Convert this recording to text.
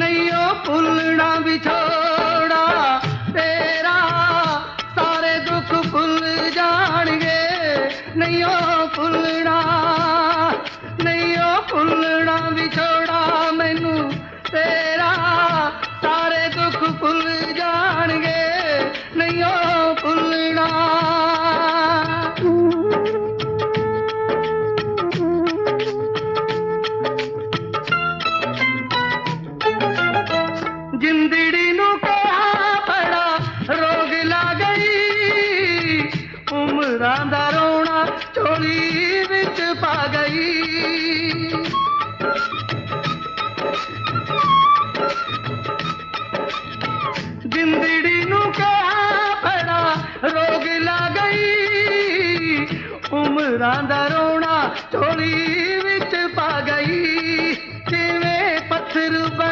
नैयो पुलना बिछोड़ा तेरा सारे दुख फुल जाएँगे नैयो पुलना बिंदड़ी नु कहा बड़ा रोग ला गई। उम्र दा रोना चोली विच पा गई। जिंदड़ी नु कहा बड़ा रोग ला गई। उमरां दा रोना चोली विच पा गई।